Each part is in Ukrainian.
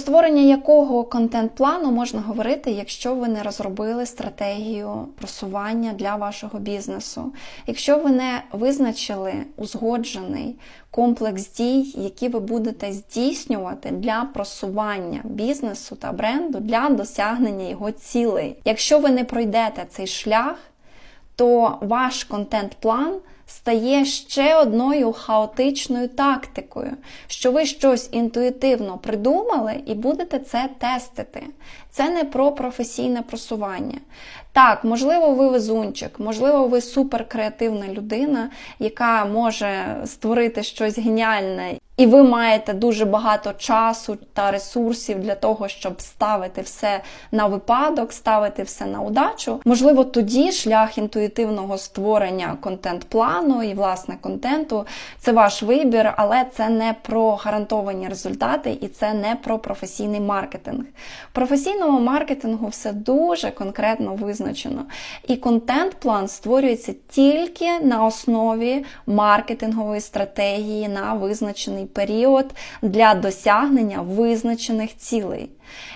Створення якого контент-плану можна говорити, якщо ви не розробили стратегію просування для вашого бізнесу, якщо ви не визначили узгоджений комплекс дій, які ви будете здійснювати для просування бізнесу та бренду для досягнення його цілей. Якщо ви не пройдете цей шлях, то ваш контент-план стає ще одною хаотичною тактикою, що ви щось інтуїтивно придумали і будете це тестити. Це не про професійне просування. Так, можливо, ви везунчик, можливо, ви суперкреативна людина, яка може створити щось геніальне. І ви маєте дуже багато часу та ресурсів для того, щоб ставити все на випадок, ставити все на удачу. Можливо, тоді шлях інтуїтивного створення контент-плану і власне контенту це ваш вибір, але це не про гарантовані результати і це не про професійний маркетинг. В професійному маркетингу все дуже конкретно визначено. І контент-план створюється тільки на основі маркетингової стратегії на визначений період для досягнення визначених цілей.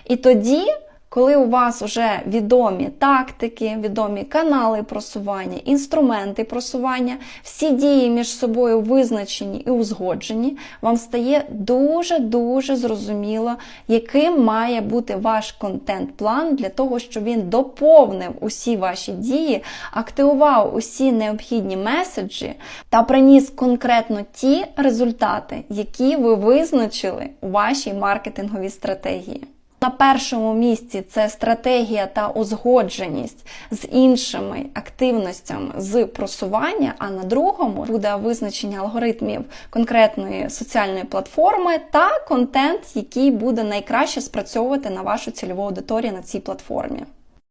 І тоді, коли у вас вже відомі тактики, відомі канали просування, інструменти просування, всі дії між собою визначені і узгоджені, вам стає дуже-дуже зрозуміло, яким має бути ваш контент-план для того, щоб він доповнив усі ваші дії, активував усі необхідні меседжі та приніс конкретно ті результати, які ви визначили у вашій маркетинговій стратегії. На першому місці це стратегія та узгодженість з іншими активностями з просування, а на другому буде визначення алгоритмів конкретної соціальної платформи та контент, який буде найкраще спрацьовувати на вашу цільову аудиторію на цій платформі.